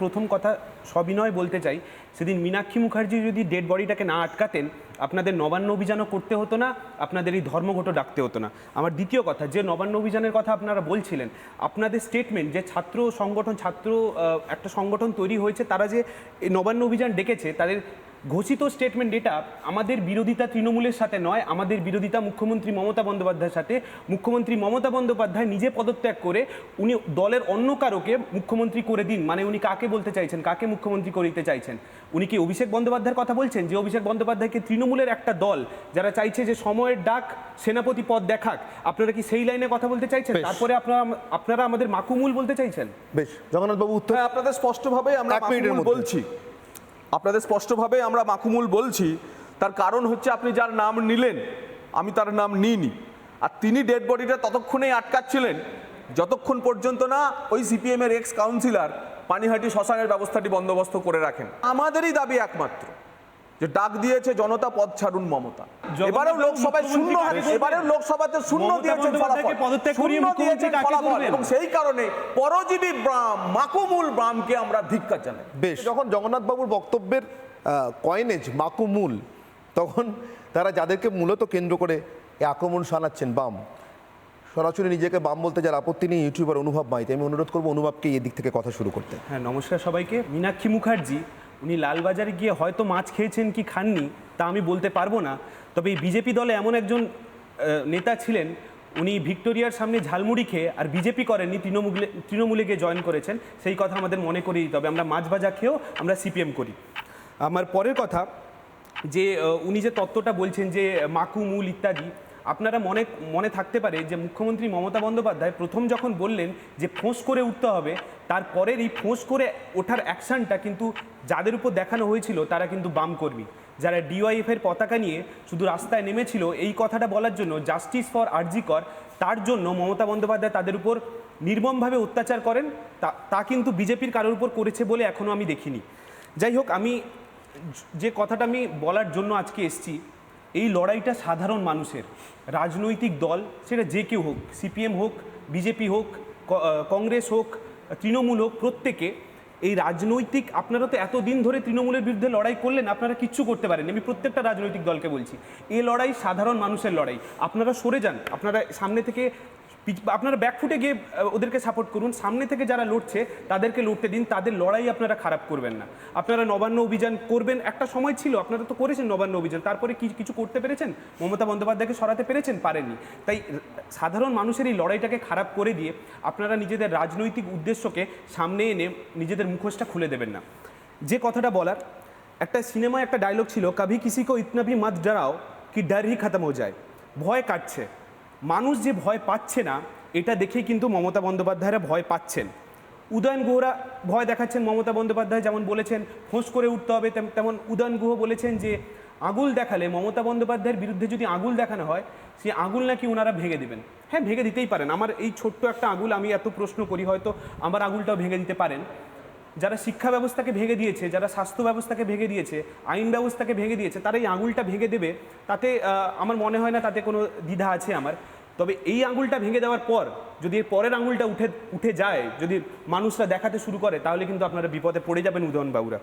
প্রথম কথা সবিনয় বলতে চাই। সেদিন মীনাক্ষী মুখার্জি যদি ডেড বডিটাকে না আটকাতেন, আপনাদের নবান্ন অভিযানও করতে হতো না, আপনাদের এই ধর্মঘটও ডাকতে হতো না। আমার দ্বিতীয় কথা, যে নবান্ন অভিযানের কথা আপনারা বলছিলেন, আপনাদের স্টেটমেন্ট যে ছাত্র সংগঠন, ছাত্র একটা সংগঠন তৈরি হয়েছে, তারা যে নবান্ন অভিযান ডেকেছে, তাদের ঘোষিত স্টেটমেন্ট এটা আমাদের বিরোধিতা তৃণমূলের সাথে নয় আমাদের বিরোধিতা মুখ্যমন্ত্রী মমতা বন্দ্যোপাধ্যায়ের সাথে। মুখ্যমন্ত্রী মমতা বন্দ্যোপাধ্যায় নিজে পদত্যাগ করে উনি দলের অন্য কারোকে মুখ্যমন্ত্রী করে দিন। মানে উনি কাকে বলতে চাইছেন কাকে মুখ্যমন্ত্রী করিতে চাইছেন? উনি কি অভিষেক বন্দ্যোপাধ্যায়ের কথা বলছেন? যে অভিষেক বন্দ্যোপাধ্যায়কে তৃণমূলের একটা দল যারা চাইছে যে সময়ের ডাক সেনাপতি পদ দেখাক আপনারা কি সেই লাইনে কথা বলতে চাইছেন? তারপরে আপনারা আপনারা আমাদের মাকুমুল বলতে চাইছেন? বেশ জগন্নাথবাবু উত্তর হ্যাঁ আপনাদের স্পষ্টভাবে আমরা। বলছি। আপনাদের স্পষ্টভাবে আমরা মাকুমুল বলছি, তার কারণ হচ্ছে আপনি যার নাম নিলেন, আমি তার নাম নিইনি। আর তিনি ডেড বডিটা ততক্ষণেই আটকাচ্ছিলেন, যতক্ষণ পর্যন্ত না ওই সিপিএমের এক্স কাউন্সিলর পানিহাটি শ্মশানের ব্যবস্থাটি বন্দোবস্ত করে রাখেন। আমাদেরই দাবি একমাত্র। যে ডাক দিয়েছে জনতা পদ ছাড়ুন মমতা। এবারেও লোকসভায় শূন্য এবারেও লোকসভাতে শূন্য মমতা দিয়েছেন ফলাফল। শূন্য দিয়েছেন ফলাফল এবং সেই কারণে পরজীবী ব্রাম মাকুমুল ব্রামকে আমরা ধিক্কার জানাই। বেশ। যখন জগন্নাথ বাবুর বক্তব্যের কয়েনেজ মাকুমুল তখন তারা যাদেরকে মূলত কেন্দ্র করে আক্রমণ শানাচ্ছেন বাম। সরাসরি নিজেকে বাম বলতে যার আপত্তি নেই ইউটিউবার অনুভব মাইতে। আমি অনুরোধ করব অনুভবকে এই দিক থেকে কথা শুরু করতে। হ্যাঁ নমস্কার সবাইকে। মীনাক্ষী মুখার্জি, উনি লালবাজারে গিয়ে হয়তো মাছ খেয়েছেন কি খাননি, তা আমি বলতে পারব না। তবে এই বিজেপি দলে এমন একজন নেতা ছিলেন, উনি ভিক্টোরিয়ার সামনে ঝালমুড়ি খেয়ে আর বিজেপি করেননি, তৃণমূলে তৃণমূলে গিয়ে জয়েন করেছেন। সেই কথা আমাদের মনে করিয়ে দিতে হবে। আমরা মাছ ভাজা খেয়েও আমরা সিপিএম করি। আমার পরের কথা, যে উনি যে তত্ত্বটা বলছেন যে, মাকুমুল ইত্যাদি আপনারা মনে মনে থাকতে পারে যে মুখ্যমন্ত্রী মমতা বন্দ্যোপাধ্যায় প্রথম যখন বললেন যে ফোঁস করে উঠতে হবে, তারপরের এই ফোঁস করে ওঠার অ্যাকশনটা কিন্তু যাদের উপর দেখানো হয়েছিল তারা কিন্তু বাম কর্মী। যারা ডিওয়াইএফের পতাকা নিয়ে শুধু রাস্তায় নেমেছিল, এই কথাটা বলার জন্য জাস্টিস ফর আরজিকর তার জন্য মমতা বন্দ্যোপাধ্যায় তাদের উপর নির্মমভাবে অত্যাচার করেন, তা- তা কিন্তু বিজেপির কারোর উপর করেছে বলে এখনও আমি দেখিনি। যাই হোক, আমি যে কথাটা আমি বলার জন্য আজকে এসছি এই লড়াইটা সাধারণ মানুষের, রাজনৈতিক দল, সেটা যে কেউ হোক, সিপিএম হোক, বিজেপি হোক কংগ্রেস হোক, তৃণমূল হোক, প্রত্যেকে এই রাজনৈতিক, আপনারা তো এতদিন ধরে তৃণমূলের বিরুদ্ধে লড়াই করলেন, আপনারা কিচ্ছু করতে পারেন আমি প্রত্যেকটা রাজনৈতিক দলকে বলছি এই লড়াই সাধারণ মানুষের লড়াই। আপনারা সরে যান, আপনারা সামনে থেকে আপনারা ব্যাকফুটে গিয়ে ওদেরকে সাপোর্ট করুন। সামনে থেকে যারা লড়ছে, তাদেরকে লড়তে দিন। তাদের লড়াই আপনারা খারাপ করবেন না। আপনারা নবান্ন অভিযান করবেন। একটা সময় ছিল, আপনারা তো করেছেন নবান্ন অভিযান। তারপরে কি, কিছু করতে পেরেছেন? মমতা বন্দ্যোপাধ্যায়কে সরাতে পেরেছেন? পারেননি। তাই সাধারণ মানুষের এই লড়াইটাকে খারাপ করে দিয়ে, আপনারা নিজেদের রাজনৈতিক উদ্দেশ্যকে সামনে এনে নিজেদের মুখোশটা খুলে দেবেন না। যে কথাটা বলার, একটা সিনেমায় একটা ডায়লগ ছিল, কাভি কিসি কো ইতনা ভি মত ডরাও, কি ডর হি খতম হয়ে যায়। ভয় কাটছে। মানুষ যে ভয় পাচ্ছে না, এটা দেখেই কিন্তু মমতা বন্দ্যোপাধ্যায়রা ভয় পাচ্ছেন। উদয়ন গুহরা ভয় দেখাচ্ছেন মমতা বন্দ্যোপাধ্যায়, যেমন বলেছেন, ফোঁস করে উঠতে হবে তেম- তেমন উদয়ন গুহ বলেছেন যে, আগুল দেখালে মমতা বন্দ্যোপাধ্যায়ের বিরুদ্ধে যদি আগুল দেখানো হয় সেই আগুল নাকি ওনারা ভেঙে দেবেন? হ্যাঁ ভেঙে দিতেই পারেন। আমার এই ছোট্ট একটা আগুল আমি এত প্রশ্ন করি, হয়তো আমার আগুলটাও ভেঙে দিতে পারেন। যারা শিক্ষা ব্যবস্থাকে ভেঙে দিয়েছে যারা স্বাস্থ্য ব্যবস্থাকে ভেঙে দিয়েছে আইন ব্যবস্থাকে ভেঙে দিয়েছে তারা এই আঙুলটা ভেঙে দেবে তাতে আমার মনে হয় না তাতে কোনো দ্বিধা আছে আমার। তবে এই আঙুলটা ভেঙে দেওয়ার পর যদি এর পরের আঙুলটা উঠে উঠে যায় যদি মানুষরা দেখাতে শুরু করে তাহলে কিন্তু আপনারা বিপদে পড়ে যাবেন উদয়ন বাবুরা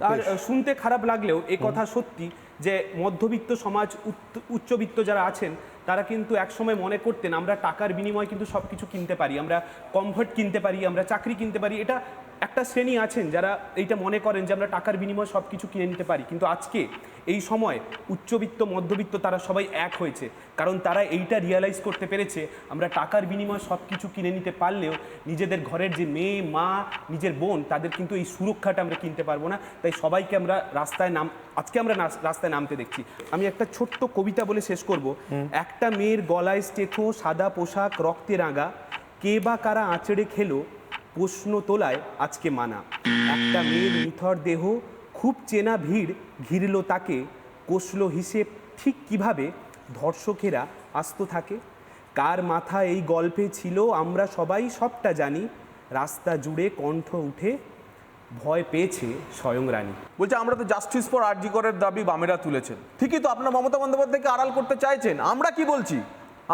আর শুনতে খারাপ লাগলেও এ কথা সত্যি যে মধ্যবিত্ত সমাজ উচ্চ- উচ্চবিত্ত যারা আছেন তারা কিন্তু একসময় মনে করতেন আমরা টাকার বিনিময়ে কিন্তু সব কিছু কিনতে পারি আমরা কমফর্ট কিনতে পারি আমরা চাকরি কিনতে পারি এটা একটা শ্রেণি আছেন যারা এইটা মনে করেন যে আমরা টাকার বিনিময়ে সব কিছু কিনে নিতে পারি। কিন্তু আজকে এই সময় উচ্চবিত্ত মধ্যবিত্ত তারা সবাই এক হয়েছে। কারণ তারা এইটা রিয়ালাইজ করতে পেরেছে আমরা টাকার বিনিময়ে সব কিছু কিনে নিতে পারলেও নিজেদের ঘরের যে মেয়ে মা নিজের বোন তাদের কিন্তু এই সুরক্ষাটা আমরা কিনতে পারব না। তাই সবাইকে আমরা রাস্তায় নাম আজকে আমরা রাস্তায় নামতে দেখছি। আমি একটা ছোট্ট কবিতা বলে শেষ করব। একটা মেয়ের গলায় স্টেথো সাদা পোশাক রক্তে রাঙা কে বা কারা আঁচড়ে খেলো প্রশ্ন তোলায় আজকে মানা। একটা মেয়ের নিথর দেহ, খুব চেনা ভিড় ঘিরল তাকে। কষল হিসেব ঠিক কীভাবে ধর্ষকেরা আস্ত থাকে? কার মাথা এই গল্পে ছিল, আমরা সবাই সবটা জানি। রাস্তা জুড়ে কণ্ঠ উঠে, ভয় পেয়েছে স্বয়ং রানী। বলছে, আমরা তো জাস্টিস ফর আরজি করের দাবি বামেরা তুলেছেন। ঠিকই তো আপনার মমতা বন্দ্যোপাধ্যায়কে আড়াল করতে চাইছেন। আমরা কি বলছি?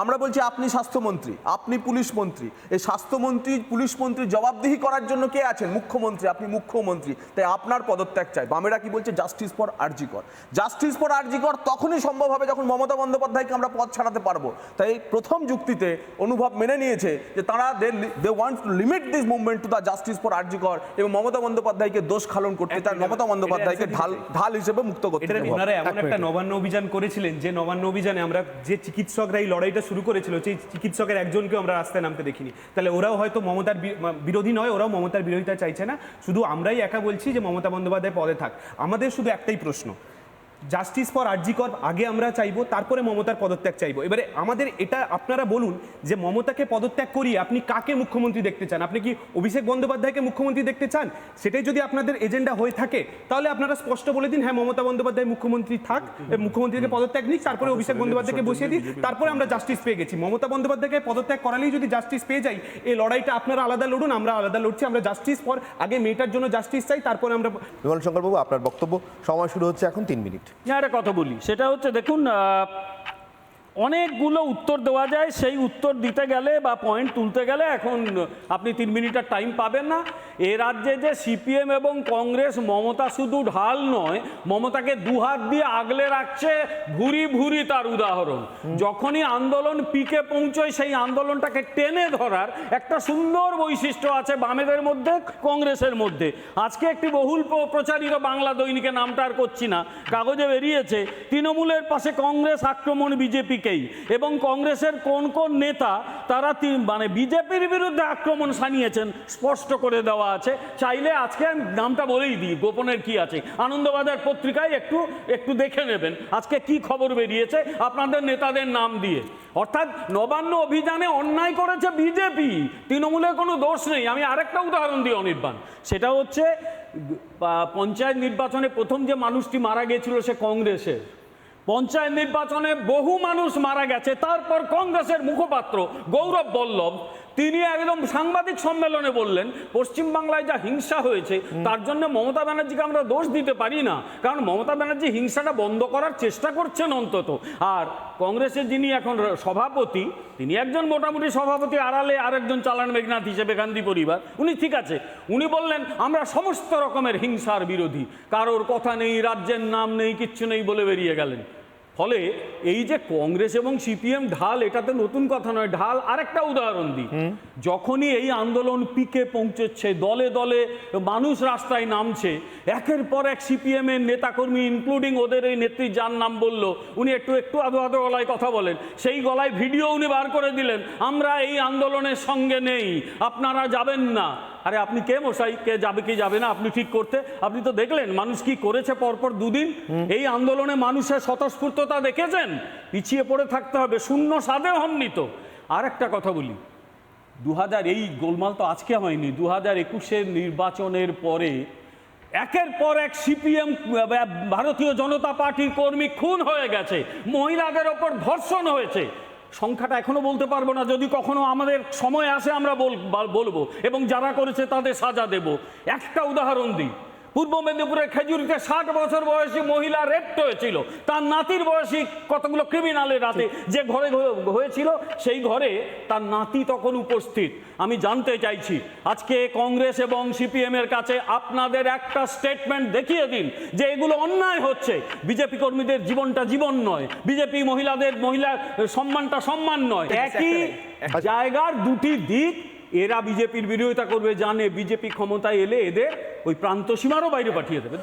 আমরা বলছি আপনি স্বাস্থ্যমন্ত্রী আপনি পুলিশ মন্ত্রী। এই স্বাস্থ্যমন্ত্রী পুলিশ মন্ত্রী জবাবদিহি করার জন্য কে আছেন? মুখ্যমন্ত্রী আপনি মুখ্যমন্ত্রী। তাই আপনার পদত্যাগ চাই। বামেরা কি বলছে? Justice for RG Kar. Justice for RG Kar তখনই সম্ভব হবে যখন মমতা বন্দ্যোপাধ্যায়কে আমরা পদ ছাড়াতে পারব। তাই এই প্রথম যুক্তিতে অনুভব মেনে নিয়েছে যে তারা they they want to limit this movement to the justice for RG Kar এবং মমতা বন্দ্যোপাধ্যায়কে দোষ খালন করতে চান। মমতা বন্দ্যোপাধ্যায়কে ঢাল ঢাল হিসেবে মুক্ত করতে এমন একটা নবান্ন অভিযান করেছিলেন যে নবান্ন অভিযানে আমরা যে চিকিৎসকরা এই লড়াইটা শুরু করেছিল, সেই চিকিৎসকের একজনকেও আমরা রাস্তায় নামতে দেখিনি। তাহলে ওরাও হয়তো মমতার বিরোধী নয়, ওরাও মমতার বিরোধিতা চাইছে না। শুধু আমরাই একা বলছি যে মমতা বন্দ্যোপাধ্যায় পদে থাক। আমাদের শুধু একটাই প্রশ্ন জাস্টিস ফর আরজিকর আগে আমরা চাইব তারপরে মমতার পদত্যাগ চাইব। এবারে আমাদের এটা আপনারা বলুন যে মমতাকে পদত্যাগ করিয়ে আপনি কাকে মুখ্যমন্ত্রী দেখতে চান? আপনি কি অভিষেক বন্দ্যোপাধ্যায়কে মুখ্যমন্ত্রী দেখতে চান? সেটাই যদি আপনাদের এজেন্ডা হয়ে থাকে তাহলে আপনারা স্পষ্ট বলে দিন হ্যাঁ মমতা বন্দ্যোপাধ্যায় মুখ্যমন্ত্রী থাক মুখ্যমন্ত্রীকে পদত্যাগ নিক তারপরে অভিষেক বন্দ্যোপাধ্যায়কে বসিয়ে দিই তারপরে আমরা জাস্টিস পেয়ে গেছি। মমতা বন্দ্যোপাধ্যায়কে পদত্যাগ করালেই যদি জাস্টিস পেয়ে যাই এই লড়াইটা আপনারা আলাদা লড়ুন আমরা আলাদা লড়ছি আমরা জাস্টিস পর আগে মেয়েটার জন্য জাস্টিস চাই তারপরে আমরা বিমল শঙ্করবাবু আপনার বক্তব্য সময় শুরু হচ্ছে এখন তিন মিনিট। হ্যাঁ একটা কথা বলি। সেটা হচ্ছে, দেখুন অনেকগুলো উত্তর দেওয়া যায়। সেই উত্তর দিতে গেলে বা পয়েন্ট তুলতে গেলে এখন আপনি তিন মিনিটের টাইম পাবেন না। এ রাজ্যে যে সিপিএম এবং কংগ্রেস মমতা শুধু ঢাল নয়, মমতাকে দুহাত দিয়ে আগলে রাখছে ভুরি ভুরি তার উদাহরণ। যখনই আন্দোলন পিকে পৌঁছয়, সেই আন্দোলনটাকে টেনে ধরার একটা সুন্দর বৈশিষ্ট্য আছে বামেদের মধ্যে, কংগ্রেসের মধ্যে। আজকে একটি বহুল প্র- প্রচারিত বাংলা দৈনিকে নামটা আর করছি না। কাগজে বেরিয়েছে, তৃণমূলের পাশে কংগ্রেস আক্রমণ বিজেপিকেই এবং কংগ্রেসের কোন কোন নেতা তারা মানে বিজেপির বিরুদ্ধে আক্রমণ সানিয়েছেন স্পষ্ট করে দেওয়া আছে। চাইলে আজকে নামটা বলেই দিই, গোপনের কি আছে। আনন্দবাজার পত্রিকায় একটু একটু দেখে নেবেন, আজকে কি খবর বেরিয়েছে আপনাদের নেতাদের নাম দিয়ে। অর্থাৎ নবান্ন অভিযানে অন্যায় করেছে বিজেপি, তৃণমূলের কোনো দোষ নেই। আমি আরেকটা উদাহরণ দিই, অনির্বাণ। সেটা হচ্ছে পঞ্চায়েত নির্বাচনে প্রথম যে মানুষটি মারা গিয়েছিল সে কংগ্রেসের। পঞ্চায়েত নির্বাচনে বহু মানুষ মারা গেছে, তারপর কংগ্রেসের মুখপাত্র গৌরব বল্লভ তিনি একদম সাংবাদিক সম্মেলনে বললেন পশ্চিমবাংলায় যা হিংসা হয়েছে তার জন্য মমতা ব্যানার্জিকে আমরা দোষ দিতে পারি না। কারণ মমতা ব্যানার্জি হিংসাটা বন্ধ করার চেষ্টা করছেন অন্তত। আর কংগ্রেসের যিনি এখন সভাপতি তিনি একজন মোটামুটি সভাপতি আড়ালে আরেকজন চালান মেঘনাথ হিসেবে গান্ধী পরিবার। উনি ঠিক আছে উনি বললেন আমরা সমস্ত রকমের হিংসার বিরোধী। কারোর কথা নেই রাজ্যের নাম নেই কিচ্ছু নেই বলে বেরিয়ে গেলেন। ফলে এই যে কংগ্রেস এবং সিপিএম ঢাল এটাতে নতুন কথা নয় ঢাল আরেকটা উদাহরণ দিই। যখনই এই আন্দোলন পিকে পৌঁছচ্ছে দলে দলে মানুষ রাস্তায় নামছে একের পর এক সিপিএম এর নেতাকর্মী ইনক্লুডিং ওদের এই নেত্রী যার নাম বলল উনি একটু একটু আধো আধো গলায় কথা বলেন। সেই গলায় ভিডিও উনি বার করে দিলেন আমরা এই আন্দোলনের সঙ্গে নেই আপনারা যাবেন না। আরে আপনি কে মশাই? কে যাবে কি যাবে না? আপনি ঠিক করতে। আপনি তো দেখলেন মানুষ কি করেছে পরপর দুদিন? এই আন্দোলনে মানুষের স্বতঃস্ফূর্ততা দেখেছেন? পিছিয়ে পড়ে থাকতে হবে শূন্য সাদে হননি তো। আর একটা কথা বলি। দু হাজার এই গোলমাল তো আজকে হয়নি দু হাজার একুশের নির্বাচনের পরে একের পর এক সিপিএম ভারতীয় জনতা পার্টির কর্মী খুন হয়ে গেছে। মহিলাদের ওপর ধর্ষণ হয়েছে। সংখ্যাটা এখনও বলতে পারব না, যদি কখনো আমাদের সময় আসে আমরা বল- বলব এবং যারা করেছে তাদের সাজা দেব। একটা উদাহরণ দিই। পূর্ব মেদিনীপুরের খেজুরিতে ষাট বছর বয়সী মহিলা রেপ হয়েছিল তার নাতির বয়সী কতগুলো ক্রিমিনালের রাতে যে ঘরে হয়েছিল সেই ঘরে তার নাতি তখন উপস্থিত। আমি জানতে চাইছি আজকে কংগ্রেস এবং সিপিএম এর কাছে আপনাদের একটা স্টেটমেন্ট দেখিয়ে দিন যে এগুলো অন্যায় হচ্ছে। বিজেপি কর্মীদের জীবনটা জীবন নয় বিজেপি মহিলাদের মহিলা সম্মানটা সম্মান নয়। একই জায়গার দুটি দিক এরা বিজেপির বিরোধিতা করবে, জানে, বিজেপি ক্ষমতায় এলে এদের ওই প্রান্ত সীমারও বাইরে পাঠিয়ে দেবে।